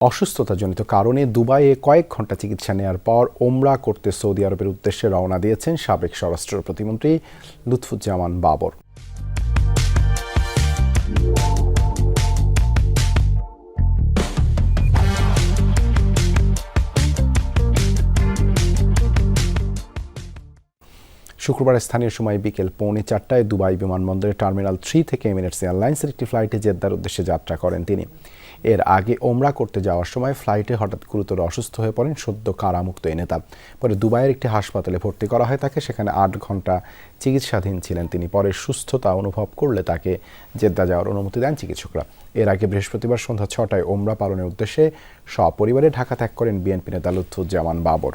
অসুস্থতাজনিত কারণে দুবাইয়ে কয়েক ঘণ্টা চিকিৎসা নেওয়ার পর ওমরা করতে সৌদি আরবের উদ্দেশ্যে রওনা দিয়েছেন সাবেক স্বরাষ্ট্র প্রতিমন্ত্রী লুৎফুজ্জামান বাবর। শুক্রবার স্থানীয় সময় বিকেল পৌনে চারটায় দুবাই বিমানবন্দরের টার্মিনাল থ্রি থেকে এমিরেটস এয়ারলাইন্সের একটি ফ্লাইটে জেদ্দার উদ্দেশ্যে যাত্রা করেন তিনি। এর আগে ওমরা করতে যাওয়ার সময় ফ্লাইটে হঠাৎ গুরুতর অসুস্থ হয়ে পড়েন সদ্য কারামুক্ত এই নেতা। পরে দুবাইয়ের একটি হাসপাতালে ভর্তি করা হয় তাকে, সেখানে আট ঘণ্টা চিকিৎসাধীন ছিলেন তিনি। পরে সুস্থতা অনুভব করলে তাকে জেদ্দা যাওয়ার অনুমতি দেন চিকিৎসকরা। এর আগে বৃহস্পতিবার সন্ধ্যা ছটায় ওমরা পালনের উদ্দেশ্যে সপরিবারে ঢাকা ত্যাগ করেন বিএনপি নেতা লুৎফুজ্জামান বাবর।